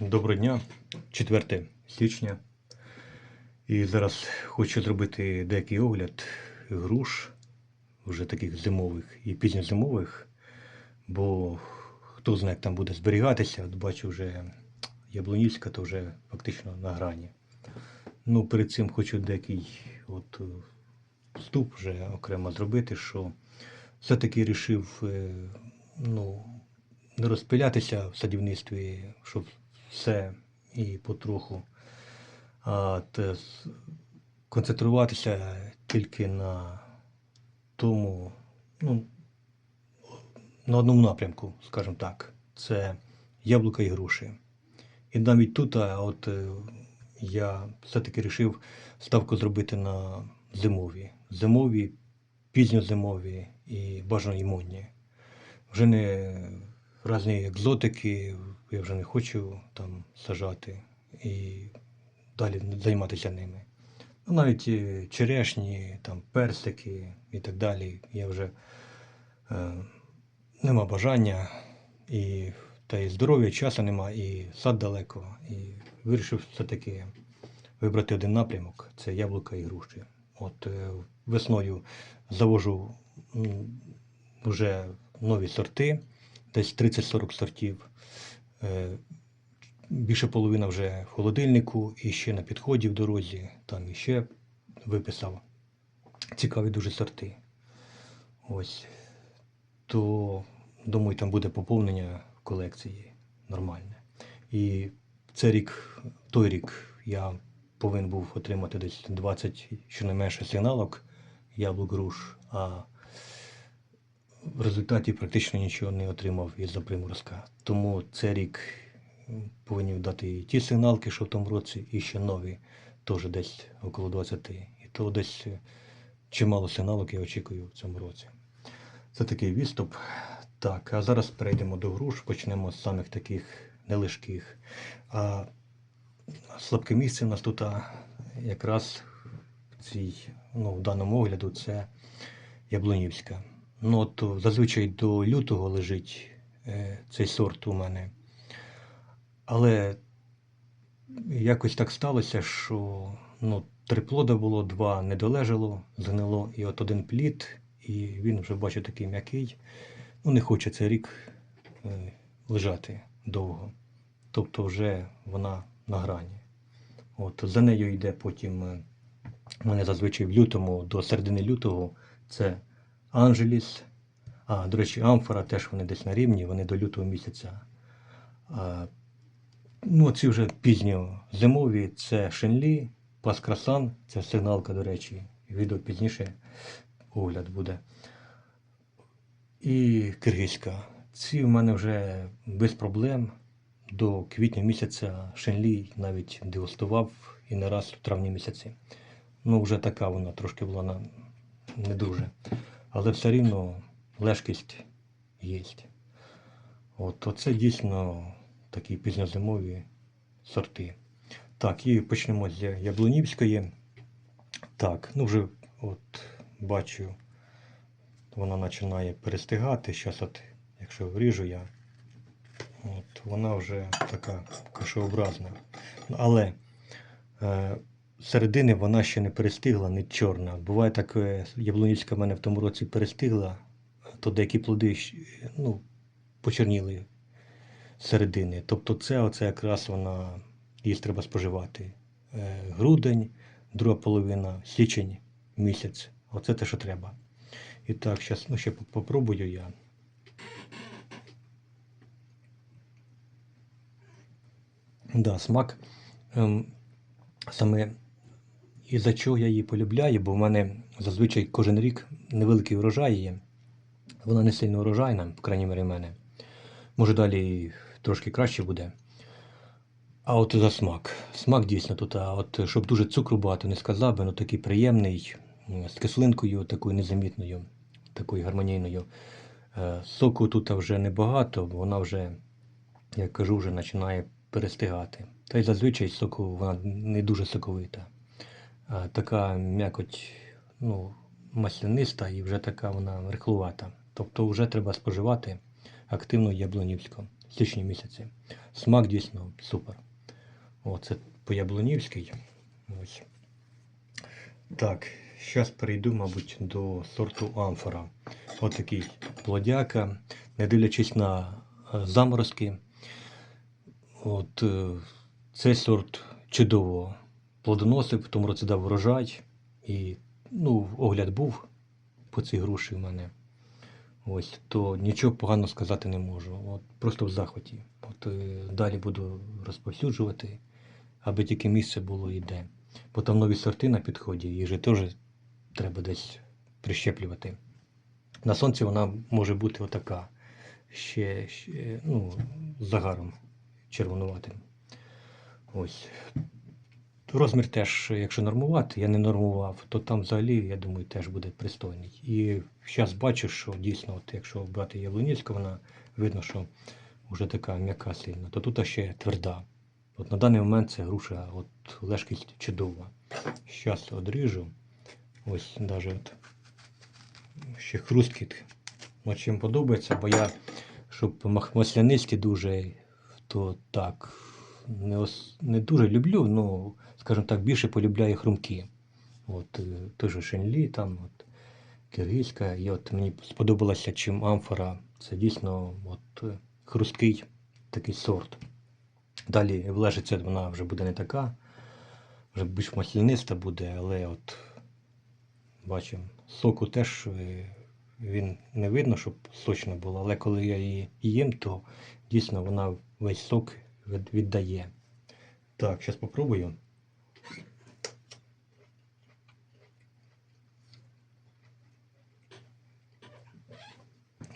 Доброго дня, 4 січня. І зараз хочу зробити деякий огляд груш, вже таких зимових і пізньозимових, бо хто знає, як там буде зберігатися. От бачу вже Яблунівська, то вже фактично на грані. Ну, перед цим хочу деякий от, е, вступ вже окремо зробити, що все-таки вирішив ну, не розпилятися в садівництві, щоб все і потроху, а те концентруватися тільки на тому, ну, на одному напрямку, скажімо так, це яблука і груші. І навіть тут, от е, я все-таки вирішив ставку зробити на зимові. Зимові, пізньозимові і бажано імунні. Вже не різні екзотики, я вже не хочу там сажати і далі займатися ними. Ну, навіть е, черешні, там, персики і так далі. Я вже е, нема бажання, і, та і здоров'я, часу нема, і сад далеко. І вирішив все-таки вибрати один напрямок це яблука і груші. От е, весною завожу вже нові сорти, десь 30-40 сортів. Е, Більше половина вже в холодильнику і ще на підході в дорозі, там іще виписав. Цікаві дуже сорти. Ось. То, думаю, там буде поповнення колекції нормальне. І цей рік, той рік я повинен був отримати десь 20 щонайменше сигналок яблук груш, а в результаті практично нічого не отримав із-за приморозка. Тому цей рік повинні дати і ті сигналки, що в тому році, і ще нові, теж десь около 20. І то десь чимало сигналок я очікую в цьому році. Це такий відступ. Так, а зараз перейдемо до груш, почнемо з самих таких нелишких. А слабке місце у нас тут якраз в цій, ну, в даному огляду це Яблунівська. Ну, от зазвичай до лютого лежить е, цей сорт у мене. Але якось так сталося, що ну, три плода було, два не долежало, згнило, і от один плід, і він вже бачу такий м'який. Ну, не хоче цей рік е, лежати довго. Тобто вже вона на грані. От, за нею йде потім, е, мене зазвичай в лютому, до середини лютого, це Анжеліс. А, до речі, амфора теж вони десь на рівні, вони до лютого місяця. А, ну, ці вже пізньо зимові це Шенлі, Паскрасан, це сигналка, до речі. Відео пізніше огляд буде. І киргизька. Ці в мене вже без проблем. До квітня місяця Шенлі навіть дегустував і не раз в травні місяці. Ну, вже така вона трошки була на... не дуже. Але все рівно лежкість є. От оце дійсно такі пізньозимові сорти. Так, і почнемо з Яблунівської. Так, ну вже от бачу, вона починає перестигати. Зараз, от, якщо вріжу я, от, вона вже така кашеобразна. Але е, середини вона ще не перестигла, не чорна. Буває так, е, яблунівська в мене в тому році перестигла, то деякі плоди ну, почерніли з середини. Тобто це оце якраз вона, її треба споживати. Е, грудень, друга половина, січень, місяць. Оце те, що треба. І так, зараз ну, ще попробую я. Да, смак. Ем, саме і за чого я її полюбляю, бо в мене зазвичай кожен рік невеликий урожай є. Вона не сильно урожайна, по крайній мірі в мене. Може далі трошки краще буде. А от за смак. Смак дійсно тут, а от щоб дуже цукру багато не сказав би, ну такий приємний, з кислинкою такою незамітною, такою гармонійною. Е, Соку тут вже небагато, вона вже, як кажу, вже починає перестигати. Та й зазвичай соку вона не дуже соковита. Така м'якоть, ну, масляниста і вже така вона рихлувата. Тобто вже треба споживати активну яблунівську. в січні місяці. Смак дійсно супер. О, це по-яблунівській. Ось. Так, зараз перейду, мабуть, до сорту амфора. Ось такий плодяка, не дивлячись на е, заморозки. От е, цей сорт чудово плодоносив, в тому році дав врожай. І ну, огляд був по цій груші в мене. Ось, то нічого поганого сказати не можу. От, просто в захваті. От, е, далі буду розповсюджувати, аби тільки місце було і де. Бо там нові сорти на підході, їх же теж треба десь прищеплювати. На сонці вона може бути отака, ще, ще ну, загаром червонуватим. Ось. Розмір теж, якщо нормувати, я не нормував, то там взагалі, я думаю, теж буде пристойний. І зараз бачу, що дійсно, от якщо брати Яблунівську, вона видно, що вже така м'яка сильна, то тут ще тверда. От на даний момент це груша, от лежкість чудова. Зараз одріжу. Ось навіть от ще хрусткіт. Чим подобається, бо я, щоб маслянисті дуже, то так, не, ос- не дуже люблю, ну, скажімо так, більше полюбляю хрумки. От е, же Шенлі, там, от, киргизька, і от мені сподобалося, чим амфора. Це дійсно от, е, хрусткий такий сорт. Далі влежиться вона вже буде не така, вже більш масляниста буде, але от бачимо, соку теж е, він не видно, щоб сочна була, але коли я її їм, то дійсно вона весь сок віддає. Так, зараз попробую.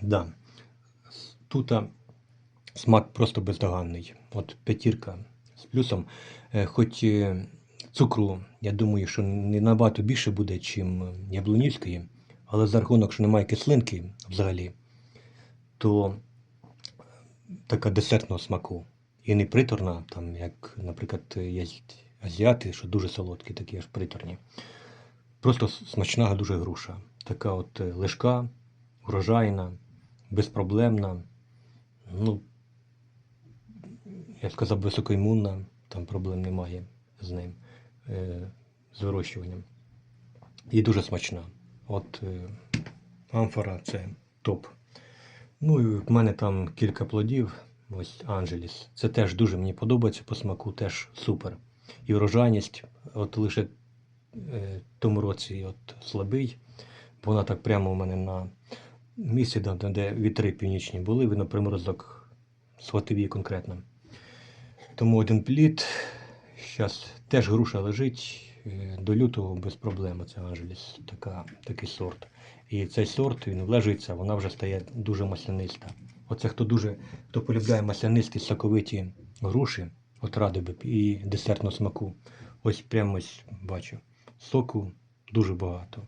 Да. Тут смак просто бездоганний. От п'ятірка з плюсом. Е, Хоч е, цукру, я думаю, що не набагато більше буде, чим яблунівської, але за рахунок, що немає кислинки взагалі, то така десертного смаку. І не приторна, там, як, наприклад, є азіати, що дуже солодкі, такі аж приторні. Просто смачна дуже груша. Така от е, лежка, врожайна, безпроблемна. Ну, я сказав, високоімунна, там проблем немає з ним, е, з вирощуванням. І дуже смачна. От е, амфора це топ. Ну і в мене там кілька плодів. Ось Анджеліс. Це теж дуже мені подобається по смаку, теж супер. І врожайність, от лише е, тому році от слабий, бо вона так прямо у мене на місці, де, вітри північні були, видно приморозок схватив її конкретно. Тому один плід. Зараз теж груша лежить е, до лютого без проблем. Це Анджеліс, така, такий сорт. І цей сорт він влежується, вона вже стає дуже масляниста. Оце хто дуже хто полюбляє маслянисті соковиті груші, от радий би і десертного смаку. Ось прямо ось бачу. Соку дуже багато.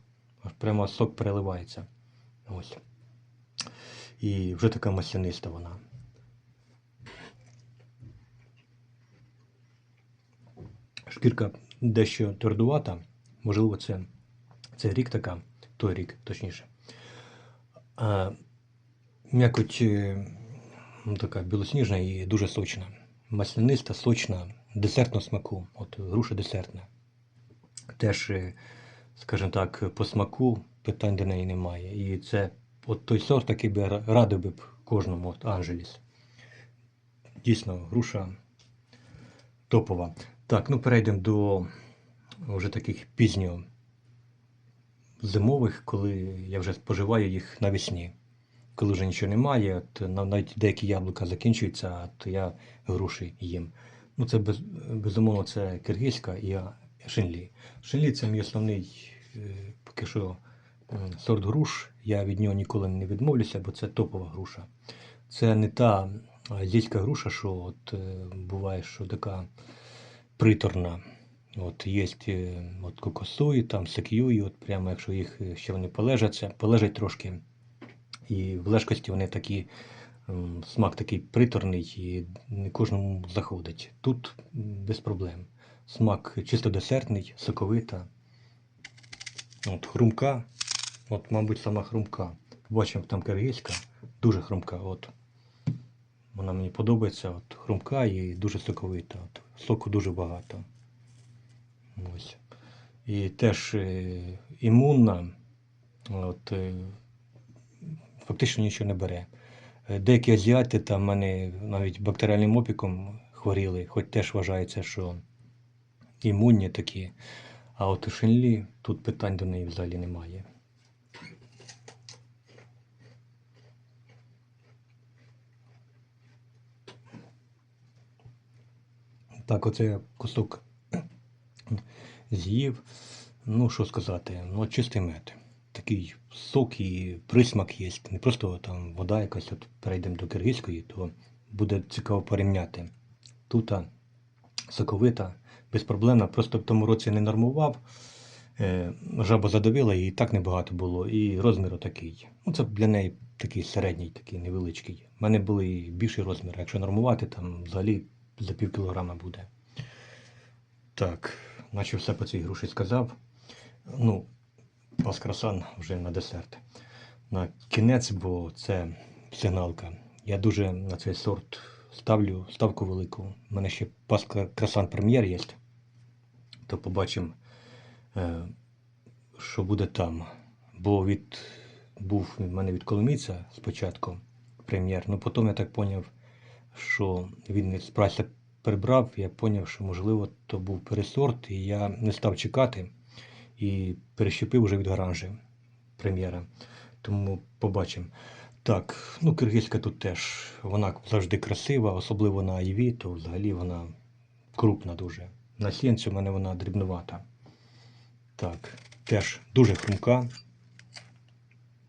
Прямо сок переливається. Ось. І вже така масляниста вона. Шкірка дещо твердувата, можливо, це, це рік така, той рік, точніше. М'якоть е, ну, така білосніжна і дуже сочна. Масляниста, сочна, десертного смаку. От груша десертна. Теж, е, скажімо так, по смаку питань до неї немає. І це от той сорт, який би радив би кожному, от Анджеліс. Дійсно, груша топова. Так, ну перейдемо до вже таких пізньо зимових, коли я вже споживаю їх навесні. Коли вже нічого немає, от навіть деякі яблука закінчуються, то я груші їм. Ну, це без, безумовно це киргизька і шинлі. Шинлі це мій основний е, поки що сорт груш. Я від нього ніколи не відмовлюся, бо це топова груша. Це не та азійська груша, що от, е, буває, що така приторна. От є е, от кокосуї, там сакюї, от прямо якщо їх е, ще вони полежаться, полежать трошки. І в лежкості вони такі, смак такий приторний і не кожному заходить. Тут без проблем. Смак чисто десертний, соковита. От хрумка. От, мабуть, сама хрумка. Бачимо там киргизька, дуже хрумка. От. Вона мені подобається, от, хрумка і дуже соковита. От, соку дуже багато. Ось. І теж е, імунна, от, е, фактично нічого не бере. Е, Деякі азіати там в мене навіть бактеріальним опіком хворіли, хоч теж вважається, що імунні такі. А от у шинлі тут питань до неї взагалі немає. Так, оце кусок з'їв. Ну, що сказати, ну, чистий мед. Такий сок і присмак є. Не просто там вода якась, от перейдемо до киргизької, то буде цікаво порівняти. Тут соковита, безпроблемна. Просто в тому році не нормував. Е, жаба задавила і так небагато було, і розмір такий. Ну, це для неї такий середній, такий невеличкий. У мене були і більший розмір. Якщо нормувати, там взагалі за пів кілограма буде. Так, наче все по цій груші сказав. Ну, паскрасан вже на десерт. На кінець, бо це сигналка. Я дуже на цей сорт ставлю ставку велику. У мене ще паска красан прем'єр є. То побачимо, е, що буде там. Бо від був в мене від Коломійця спочатку прем'єр. Ну потім я так зрозумів, що він з прайса прибрав, я зрозумів, що можливо то був пересорт, і я не став чекати і перещепив вже від гаражі прем'єра. Тому побачимо. Так, ну киргизька тут теж, вона завжди красива, особливо на Айві, то взагалі вона крупна дуже. На сінці у мене вона дрібнувата. Так, теж дуже хрумка.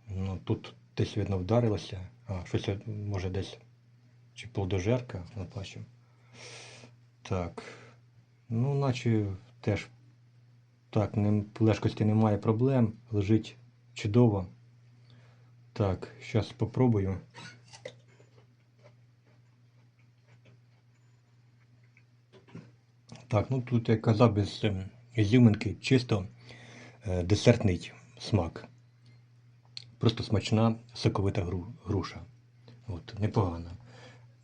Ну, тут десь видно вдарилося. А, щось може десь чи плодожерка, не бачу. Так. Ну, наче теж так, не, лежкості немає проблем. Лежить чудово. Так, зараз спробую. Так, ну тут я казав без ем, ізюминки, чисто е, десертний смак. Просто смачна соковита гру, груша. От, непогана.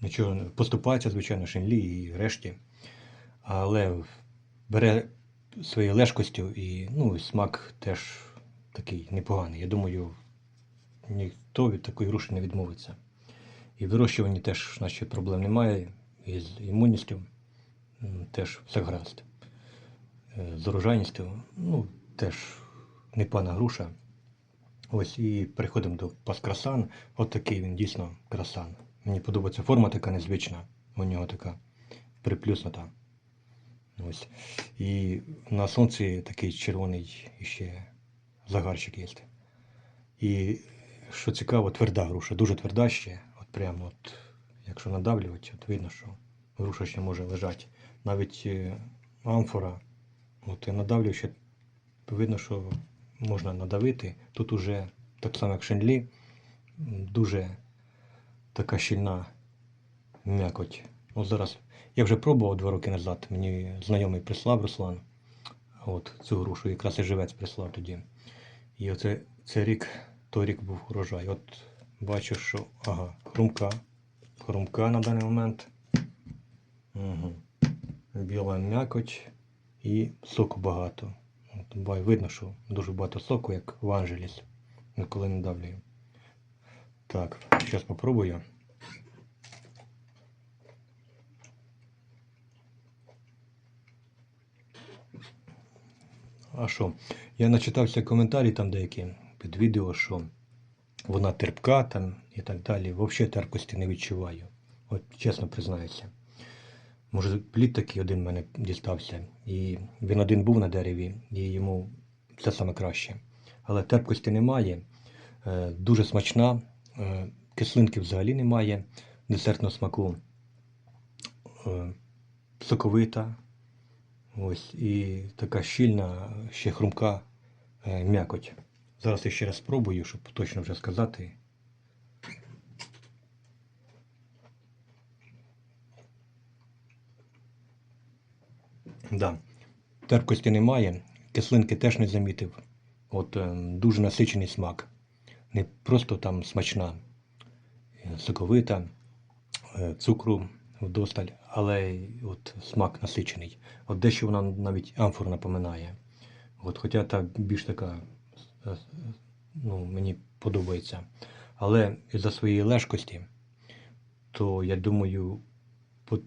Нічого поступається, звичайно, шинлі і решті. Але бере своєю лежкостю і ну, смак теж такий непоганий. Я думаю, ніхто від такої груші не відмовиться. І в вирощуванні теж наче проблем немає. І з імунністю теж все гаразд. Е, З урожайністю, ну, теж непогана груша. Ось і переходимо до паскрасан. От такий він дійсно красан. Мені подобається форма така незвична. У нього така приплюснута. Ось. І на сонці такий червоний ще загарчик є. І що цікаво, тверда груша, дуже тверда ще. От прямо от, якщо надавлювати, от видно, що груша ще може лежати. Навіть е, амфора, от я надавлю ще видно, що можна надавити. Тут уже так само, як шенлі, дуже така щільна м'якоть. От зараз я вже пробував два роки назад. Мені знайомий прислав Руслан. От цю грушу, якраз і живець прислав тоді. І оце цей рік, той рік був урожай. От бачу, що ага, хрумка. Хрумка на даний момент. Угу. Біла м'якоть і соку багато. От, видно, що дуже багато соку, як в Анжеліс. Коли не давлюю. Так, зараз попробую. А що? Я начитався коментарі там деякі під відео, що вона терпка там і так далі. Взагалі терпкості не відчуваю. От чесно признаюся. Може, плід такий один в мене дістався. І він один був на дереві, і йому це саме краще. Але терпкості немає. Е, Дуже смачна, е, кислинки взагалі немає, десертного смаку. Е, Соковита. Ось, і така щільна, ще хрумка е, м'якоть. Зараз я ще раз спробую, щоб точно вже сказати. Да. Терпкості немає, кислинки теж не замітив. От е, дуже насичений смак. Не просто там смачна, е, соковита. цукру вдосталь, але от смак насичений. От дещо вона навіть амфору напоминає. От, хоча та більш така, е, ну, мені подобається. Але із-за своєї лежкості, то я думаю, по,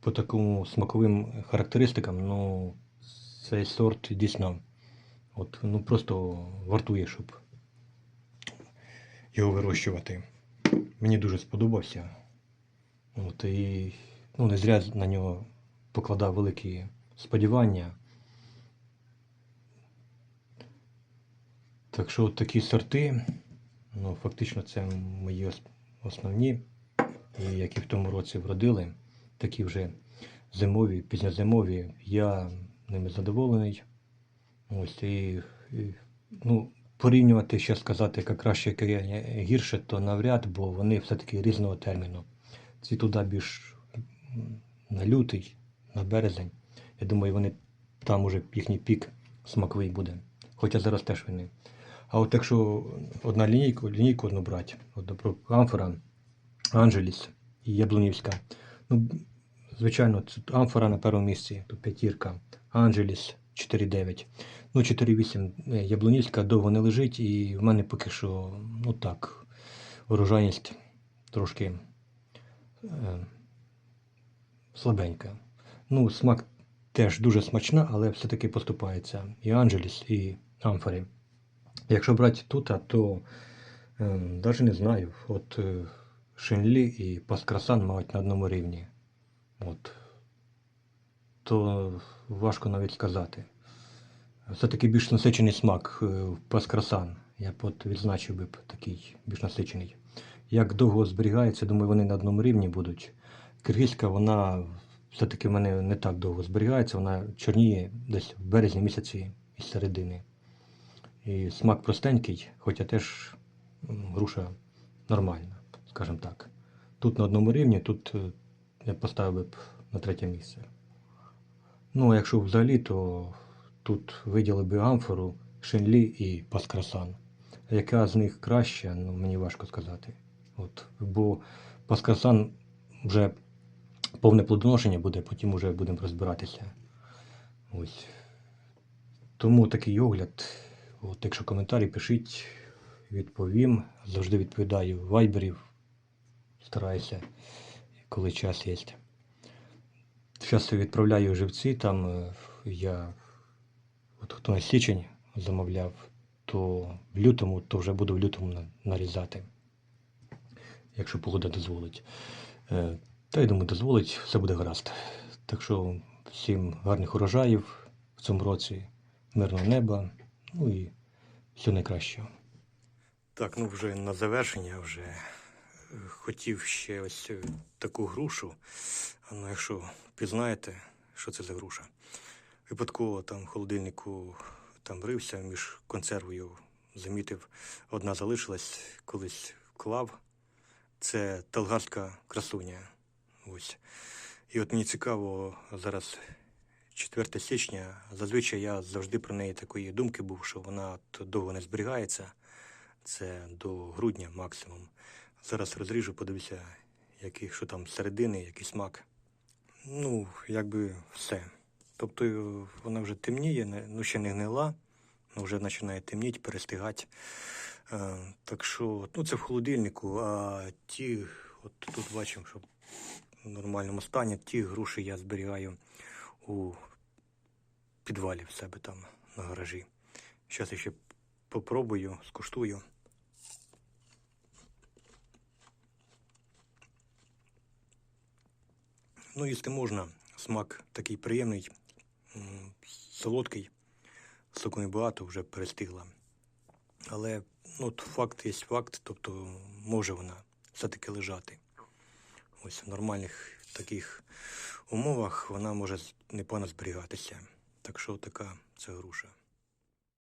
по такому смаковим характеристикам, ну, цей сорт дійсно от, ну, просто вартує, щоб його вирощувати. Мені дуже сподобався. От, і ну, не зря на нього покладав великі сподівання. Так що от такі сорти, ну, фактично, це мої основні, і які в тому році вродили, такі вже зимові, пізньозимові. Я ними задоволений. Ось і, і ну, порівнювати, ще сказати, яка краще, яка гірше, то навряд, бо вони все-таки різного терміну. Ці туди більш на лютий, на березень. Я думаю, вони там уже їхній пік смаковий буде. Хоча зараз теж вони. А от якщо одна лінійка, лінійку одну брати, от, амфора, Анджеліс і Яблунівська. Ну, звичайно, амфора на першому місці, тут п'ятірка, Анджеліс 4,9. Ну, 4,8 е, Яблунівська довго не лежить, і в мене поки що, ну так, урожайність трошки слабенька. Ну, смак теж дуже смачна, але все-таки поступається і Анджеліс, і Амфорі. Якщо брати тут, то е, навіть не знаю. От е, Шинлі і Паскрасан мають на одному рівні. От. То важко навіть сказати. Все-таки більш насичений смак е, в Паскрасан. Я б от відзначив би такий більш насичений. Як довго зберігається, думаю, вони на одному рівні будуть. Киргизька, вона все-таки в мене не так довго зберігається, вона чорніє десь в березні місяці із середини. І смак простенький, хоча теж груша нормальна, скажімо так. Тут на одному рівні, тут е, я поставив б на третє місце. Ну, а якщо взагалі, то тут виділив би амфору, шинлі і паскрасан. Яка з них краща, ну мені важко сказати. От, бо паскрасан вже повне плодоношення буде, потім вже будемо розбиратися. Ось. Тому такий огляд. От, якщо коментарі пишіть, відповім. Завжди відповідаю вайберів. Стараюся, коли час є. Зараз відправляю живці, там е, я, от хто на січень замовляв, то в лютому, то вже буду в лютому нарізати, якщо погода дозволить. Е, Та я думаю, дозволить, все буде гаразд. Так що всім гарних урожаїв в цьому році, мирного неба, ну і все найкращого. Так, ну вже на завершення вже е, хотів ще ось е, таку грушу. Ну, якщо пізнаєте, що це за груша. Випадково там в холодильнику там рився між консервою, замітив, одна залишилась, колись вклав. Це талгарська красуня. Ось. І от мені цікаво, зараз 4 січня. Зазвичай я завжди про неї такої думки був, що вона довго не зберігається. Це до грудня максимум. Зараз розріжу, подивлюся, який, що там середини, який смак. Ну, якби все. Тобто е, вона вже темніє, ну ще не гнила, ну вже починає темніти, перестигати. Е, так що, ну це в холодильнику, а ті, от тут бачимо, що в нормальному стані, ті груші я зберігаю у підвалі в себе там на гаражі. Зараз я ще попробую, скуштую. Ну, їсти можна. Смак такий приємний, солодкий, соку небагато, вже перестигла. Але ну, от факт є факт, тобто може вона все-таки лежати. Ось в нормальних таких умовах вона може непогано зберігатися. Так що така це груша.